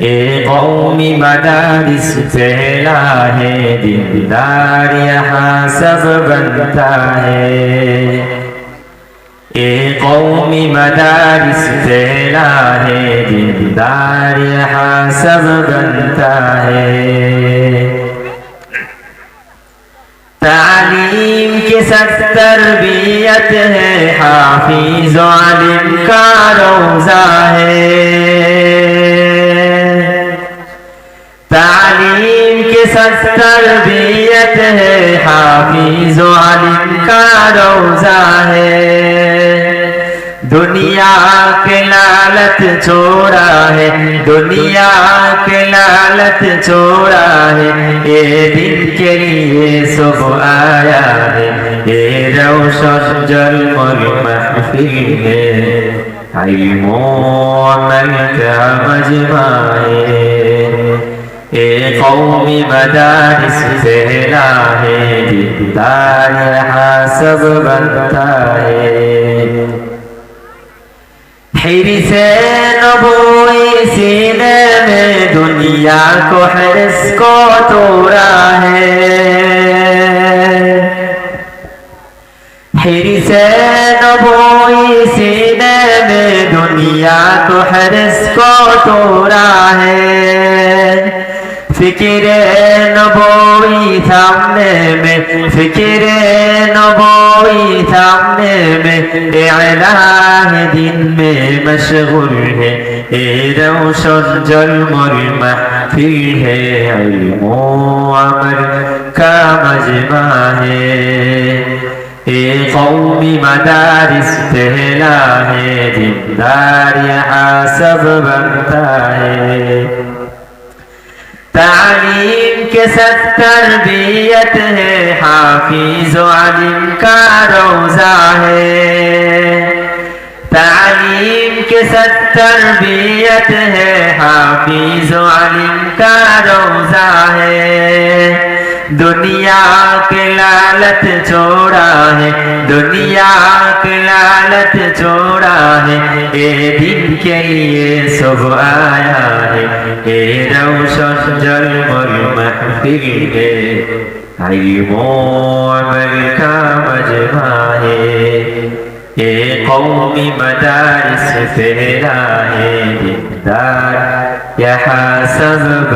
اے قومی مدارس پھیلا ہے دیندار یہاں سب بنتا ہے اے قومی مدارس پھیلا ہے دیندار یہاں سب بنتا ہے تعلیم کے ساتھ تربیت ہے حافظ عالم کا روزہ ہے شخص تربیت ہے، حافظ و عالم کا روزہ ہے۔ دنیا کے لالت چھوڑا ہے، دنیا کے لالت چھوڑا ہے۔ اے دن کے لیے صبح آیا ہے یہ روشن جل محفل ہے۔ علم و عمل کا مجمع ہے اے قومی مدارس پھیلا ہے دیدار حاسب بنتا ہے حیری سے نبوئی سینے میں دنیا کو حرس کو توڑا ہے حیری سے نبوئی سینے میں دنیا کو حرس کو توڑا ہے ফিকিরে নবই সামনে মে, ফিকিরে নবই সামনে মে এলাহ দিন মে মশগুল হে, এ রৌশন জলমল মাহফিল হে ইলমো আমল কা মজমা হে, এ কৌমি মাদারিস তেলা হে দিনদার হাসব বনতা হে। تعلیم کے سب تربیت ہے، حافظ و علم کا روزہ ہے۔ تعلیم کے سب تربیت ہے، حافظ و علم کا روزہ ہے۔ دنیا کے لالت چھوڑا ہے دنیا کے لالت چھوڑا ہے اے دن کے لیے صبح آیا ہے اے روشن جل مل محفل ہے علم عمل کا مجمع ہے اے قومی مدارس ہے یہاں سب